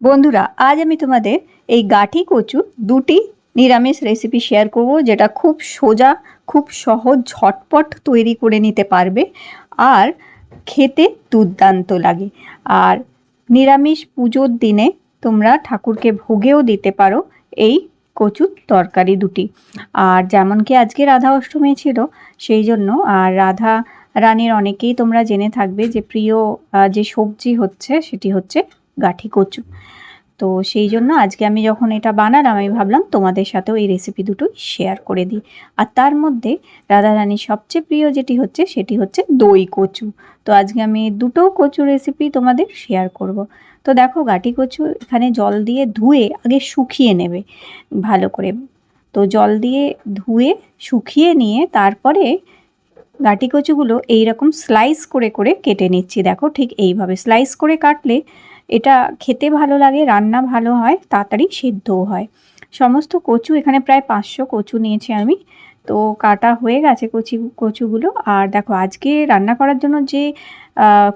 বন্ধুরা, আজ আমি তোমাদের এই গাঠি কচু দুটি নিরামিষ রেসিপি শেয়ার করব, যেটা খুব সোজা, খুব সহজ, ঝটপট তৈরি করে নিতে পারবে আর খেতে দুর্দান্ত লাগে। আর নিরামিষ পুজোর দিনে তোমরা ঠাকুরকে ভোগেও দিতে পারো এই কচুর তরকারি দুটি। আর যেমন কি আজকে রাধা অষ্টমী ছিল, সেই জন্য আর রাধা রানীর অনেকেই তোমরা জেনে থাকবে যে প্রিয় যে সবজি হচ্ছে, সেটি হচ্ছে গাঠি কচু। তো সেই জন্য আজকে আমি যখন এটা বানালাম, আমি ভাবলাম তোমাদের সাথেও এই রেসিপি দুটোই শেয়ার করে দিই। আর তার মধ্যে রাধারানীর সবচেয়ে প্রিয় যেটি হচ্ছে, সেটি হচ্ছে দই কচু। তো আজকে আমি দুটো কচু রেসিপি তোমাদের শেয়ার করব। তো দেখো গাটি কচু এখানে জল দিয়ে ধুয়ে আগে শুকিয়ে নেবে ভালো করে। তো জল দিয়ে ধুয়ে, শুকিয়ে নিয়ে তারপরে গাটি কচুগুলো এইরকম স্লাইস করে করে কেটে নিচ্ছি। দেখো ঠিক এইভাবে স্লাইস করে কাটলে এটা খেতে ভালো লাগে, রান্না ভালো হয়, তাড়াতাড়ি সিদ্ধও হয়। সমস্ত কচু, এখানে প্রায় পাঁচশো কচু নিয়েছি আমি। তো কাটা হয়ে গেছে কচি, কচুগুলো। আর দেখো, আজকে রান্না করার জন্য যে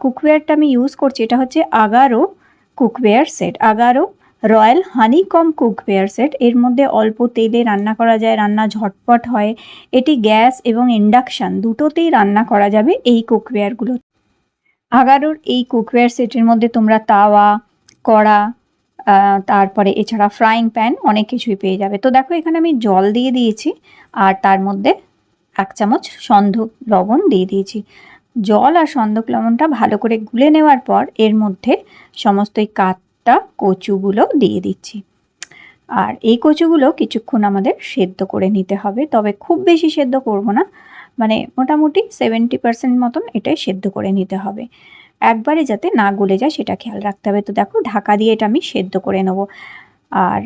কুকওয়্যারটা আমি ইউজ করছি, এটা হচ্ছে Agaro cookware set. Agaro royal honeycomb cookware set. এর মধ্যে অল্প তেলে রান্না করা যায়, রান্না ঝটপট হয়। এটি গ্যাস এবং ইন্ডাকশান দুটোতেই রান্না করা যাবে এই কুকওয়্যারগুলো আগারোর এই কুকওয়্যার সেটের মধ্যে তোমরা তাওয়া, কড়া তারপরে এছাড়া ফ্রাইং প্যান অনেক কিছুই পেয়ে যাবে। তো দেখো এখানে আমি জল দিয়ে দিয়েছি আর তার মধ্যে এক চামচ সন্ধক লবণ দিয়ে দিয়েছি। জল আর সন্ধক লবণটা ভালো করে গুলে নেওয়ার পর এর মধ্যে সমস্ত এই কাঠটা কচুগুলো দিয়ে দিচ্ছি। আর এই কচুগুলো কিছুক্ষণ আমাদের সেদ্ধ করে নিতে হবে, তবে খুব বেশি সেদ্ধ করব না। মানে মোটামুটি সেভেন্টি পার্সেন্ট মতন এটাই সেদ্ধ করে নিতে হবে। একবারে যাতে না গলে যায় সেটা খেয়াল রাখতে হবে। তো দেখো, ঢাকা দিয়ে এটা আমি সেদ্ধ করে নেব। আর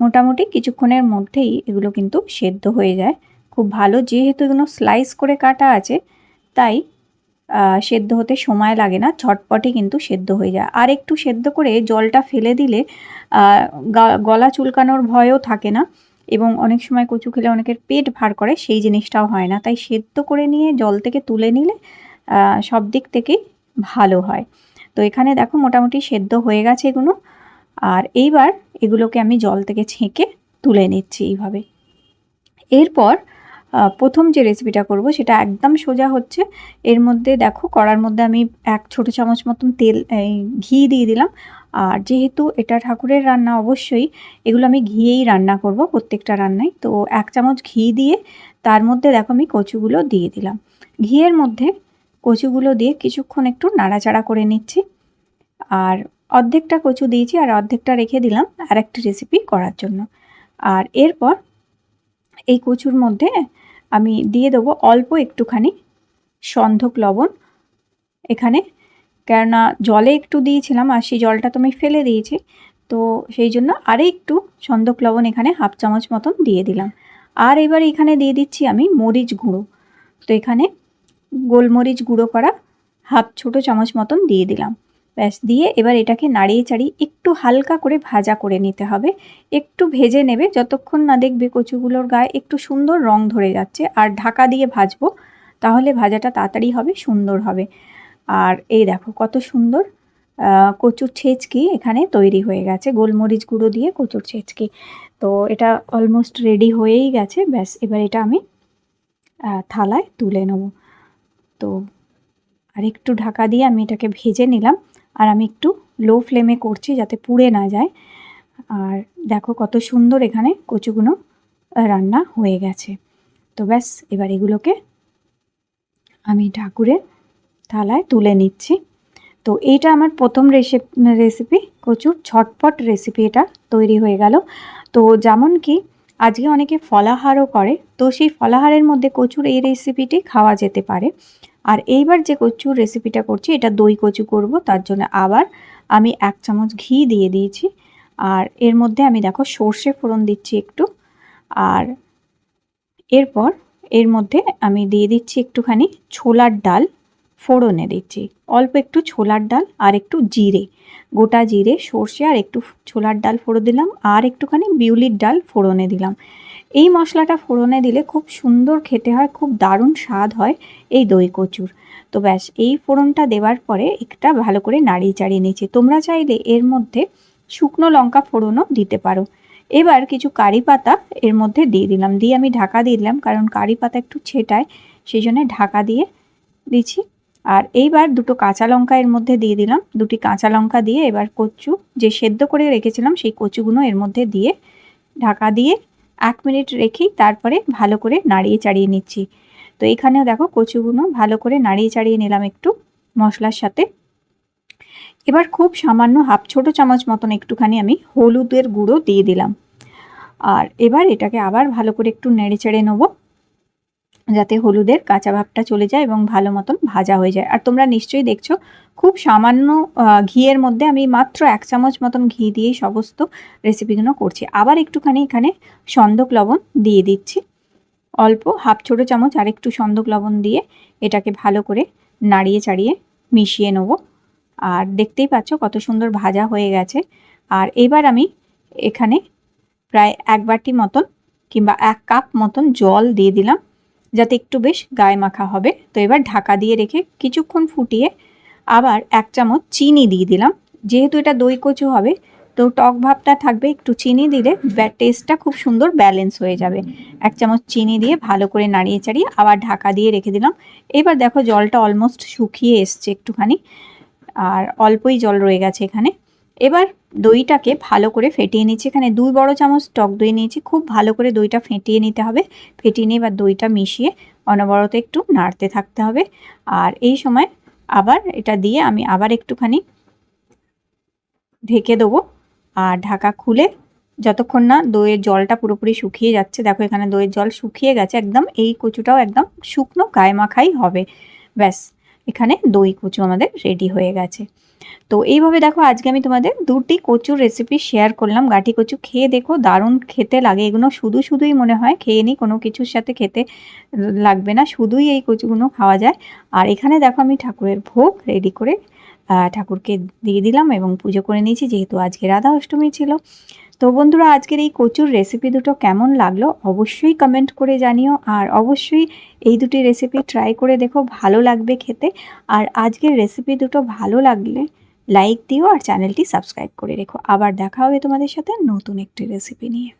মোটামুটি কিছুক্ষণের মধ্যেই এগুলো কিন্তু সেদ্ধ হয়ে যায়। খুব ভালো যেহেতু এগুলো স্লাইস করে কাটা আছে, তাই সেদ্ধ হতে সময় লাগে না, ঝটপটে কিন্তু সেদ্ধ হয়ে যায়। আর একটু সেদ্ধ করে জলটা ফেলে দিলে গলা চুলকানোর ভয়ও থাকে না। এবং অনেক সময় কচু খেলে অনেকের পেট ভার করে, সেই জিনিসটাও হয় না। তাই সেদ্ধ করে নিয়ে জল থেকে তুলে নিলে সব দিক থেকেই ভালো হয়। তো এখানে দেখো মোটামুটি সেদ্ধ হয়ে গেছে এগুলো। আর এইবার এগুলোকে আমি জল থেকে ছেঁকে তুলে নিচ্ছি এইভাবে। এরপর প্রথম যে রেসিপিটা করব, সেটা একদম সোজা হচ্ছে। এর মধ্যে দেখো, কড়ার মধ্যে আমি এক ছোট চামচ মতন তেল ঘি দিয়ে দিলাম। আর যেহেতু এটা ঠাকুরের রান্না অবশ্যই, এগুলো আমি ঘিয়েই রান্না করব প্রত্যেকটা রান্নায়। তো এক চামচ ঘি দিয়ে তার মধ্যে দেখো, আমি কচুগুলো দিয়ে দিলাম। ঘিয়ের মধ্যে কচুগুলো দিয়ে কিছুক্ষণ একটু নাড়াচাড়া করে নিচ্ছি। আর অর্ধেকটা কচু দিয়েছি, আর অর্ধেকটা রেখে দিলাম আর একটা রেসিপি করার জন্য। আর এরপর এই কচুর মধ্যে আমি দিয়ে দেবো অল্প একটুখানি সন্ধক লবণ। এখানে কেননা জলে একটু দিয়েছিলাম আর সেই জলটা তো আমি ফেলে দিয়েছি। তো সেই জন্য আরে একটু সন্দক লবণ এখানে হাফ চামচ মতন দিয়ে দিলাম। আর এবার এখানে দিয়ে দিচ্ছি আমি মরিচ গুঁড়ো। তো এখানে গোলমরিচ গুঁড়ো করা হাফ ছোটো চামচ মতন দিয়ে দিলাম। ব্যাস, দিয়ে এবার এটাকে নাড়িয়ে চাড়িয়ে একটু হালকা করে ভাজা করে নিতে হবে। একটু ভেজে নেবে, যতক্ষণ না দেখবে কচুগুলোর গায়ে একটু সুন্দর রং ধরে যাচ্ছে। আর ঢাকা দিয়ে ভাজবো, তাহলে ভাজাটা তাড়াতাড়ি হবে, সুন্দর হবে। আর এই দেখো কত সুন্দর কচুর ছেচকি এখানে তৈরি হয়ে গেছে। গোলমরিচ গুঁড়ো দিয়ে কচুর ছেচকি। তো এটা অলমোস্ট রেডি হয়েই গেছে। ব্যাস, এবার এটা আমি থালায় তুলে নেব। তো আর একটু ঢাকা দিয়ে আমি এটাকে ভেজে নিলাম। আর আমি একটু লো ফ্লেমে করছি যাতে পুড়ে না যায়। আর দেখো কত সুন্দর এখানে কচুগুলো রান্না হয়ে গেছে। তো ব্যাস, এবার এগুলোকে আমি ঠাকুরের থালায় তুলে নিচ্ছি। তো এইটা আমার প্রথম রেসিপি কচুর ছটপট রেসিপি এটা তৈরি হয়ে গেল। তো যেমন কি, আজকে অনেকে ফলাহারও করে, তো সেই ফলাহারের মধ্যে কচুর এই রেসিপিটি খাওয়া যেতে পারে। এইবার যে কচুর রেসিপিটা করছি, এটা দই কচু করব, তার জন্য আবার আমি এক চামচ ঘি দিয়ে দিয়েছি। আর এর মধ্যে আমি দেখো সর্ষে ফোড়ন দিচ্ছি একটু, আর এরপর এর মধ্যে আমি দিয়ে দিচ্ছি একটুখানি ছোলার ডাল ফোড়নে দিচ্ছি। অল্প একটু ছোলার ডাল আর একটু জিরে, গোটা জিরে, সর্ষে আর একটু ছোলার ডাল ফোড়ো দিলাম, আর একটুখানি বিউলির ডাল ফোড়নে দিলাম। এই মশলাটা ফোড়নে দিলে খুব সুন্দর খেতে হয়, খুব দারুণ স্বাদ হয় এই দই কচুর। তো ব্যাস, এই ফোড়নটা দেওয়ার পরে একটা ভালো করে নাড়িয়ে চাড়িয়ে নিয়েছি। তোমরা চাইলে এর মধ্যে শুকনো লঙ্কা ফোড়নও দিতে পারো। এবার কিছু কারি পাতা এর মধ্যে দিয়ে দিলাম। দিয়ে আমি ঢাকা দিয়ে দিলাম, কারণ কারি পাতা একটু ছেটায় সেই জন্য ঢাকা দিয়ে দিচ্ছি। আর এইবার দুটো কাঁচা লঙ্কা এর মধ্যে দিয়ে দিলাম। দুটি কাঁচা লঙ্কা দিয়ে এবার কচু যে সেদ্ধ করে রেখেছিলাম, সেই কচুগুলো এর মধ্যে দিয়ে ঢাকা দিয়ে এক মিনিট রেখেই তারপরে ভালো করে নাড়িয়ে চাড়িয়ে নিচ্ছি। তো এখানেও দেখো কচুগুলো ভালো করে নাড়িয়ে চাড়িয়ে নিলাম একটু মশলার সাথে। এবার খুব সামান্য হাফ ছোট চামচ মতন একটুখানি আমি হলুদের গুঁড়ো দিয়ে দিলাম। আর এবার এটাকে আবার ভালো করে একটু নেড়ে চেড়ে নেব। যাতে হলুদের কাঁচা ভাবটা চলে যায় এবং ভালো মতন ভাজা হয়ে যায়। আর তোমরা নিশ্চয়ই দেখছ, খুব সামান্য ঘিয়ের মধ্যে আমি মাত্র এক চামচ মতন ঘি দিয়েই সমস্ত রেসিপিগুলো করছি। আবার একটুখানি এখানে সন্দক লবণ দিয়ে দিচ্ছি। অল্প হাফ ছোটো চামচ আর একটু সন্দক লবণ দিয়ে এটাকে ভালো করে নাড়িয়ে চাড়িয়ে মিশিয়ে নেব। আর দেখতেই পাচ্ছ কত সুন্দর ভাজা হয়ে গেছে। আর এবার আমি এখানে প্রায় এক বাটি মতন কিংবা এক কাপ মতন জল দিয়ে দিলাম। যাতে একটু বেশ গায়ে মাখা হবে। তো এবার ঢাকা দিয়ে রেখে কিছুক্ষণ ফুটিয়ে আবার এক চামচ চিনি দিয়ে দিলাম। যেহেতু এটা দই কচু হবে, তো টক ভাবটা থাকবে একটু চিনি দিলে টেস্টটা খুব সুন্দর ব্যালেন্স হয়ে যাবে। এক চামচ চিনি দিয়ে ভালো করে নাড়িয়ে চাড়িয়ে আবার ঢাকা দিয়ে রেখে দিলাম। এবার দেখো জলটা অলমোস্ট শুকিয়ে এসছে একটুখানি, আর অল্পই জল রয়ে গেছে এখানে। এবার দইটাকে ভালো করে ফেটিয়ে নিচ্ছি। এখানে দুই বড় চামচ টক দই নিয়েছি। খুব ভালো করে দইটা ফেটিয়ে নিতে হবে। ফেটিয়ে নিয়ে এবার দইটা মিশিয়ে অনবরত একটু নাড়তে থাকতে হবে। আর এই সময় আবার এটা দিয়ে আমি আবার একটুখানি ঢেকে দেবো। আর ঢাকা খুলে যতক্ষণ না দইয়ের জলটা পুরোপুরি শুকিয়ে যাচ্ছে, দেখো এখানে দইয়ের জল শুকিয়ে গেছে, একদম এই কচুটাও একদম শুকনো গায়ে মাখাই হবে। ব্যাস। এখানে দই কচু আমাদের রেডি হয়ে গেছে। তো এইভাবে দেখো আজকে আমি তোমাদের দুটি কচুর রেসিপি শেয়ার করলাম। গাঠি কচু খেয়ে দেখো দারুণ খেতে লাগে। এগুলো শুধু শুধুই মনে হয় খেয়ে নিই কোনো কিছুর সাথে খেতে লাগবে না। শুধুই এই কচুগুলো খাওয়া যায়। আর এখানে দেখো আমি ঠাকুরের ভোগ রেডি করে ঠাকুরকে দিয়ে দিলাম এবং পুজো করে নিয়েছি, যেহেতু আজকে রাধা অষ্টমী ছিল। তো বন্ধুরা, আজকের এই কচুর রেসিপি দুটো কেমন লাগল অবশ্যই কমেন্ট করে জানিও, আর অবশ্যই এই দুটি রেসিপি ট্রাই করে দেখো, ভালো লাগবে খেতে। আর আজকের রেসিপি দুটো ভালো লাগলে লাইক দিও, আর চ্যানেলটি সাবস্ক্রাইব করে রেখো। আবার দেখা হবে তোমাদের সাথে নতুন একটি রেসিপি নিয়ে।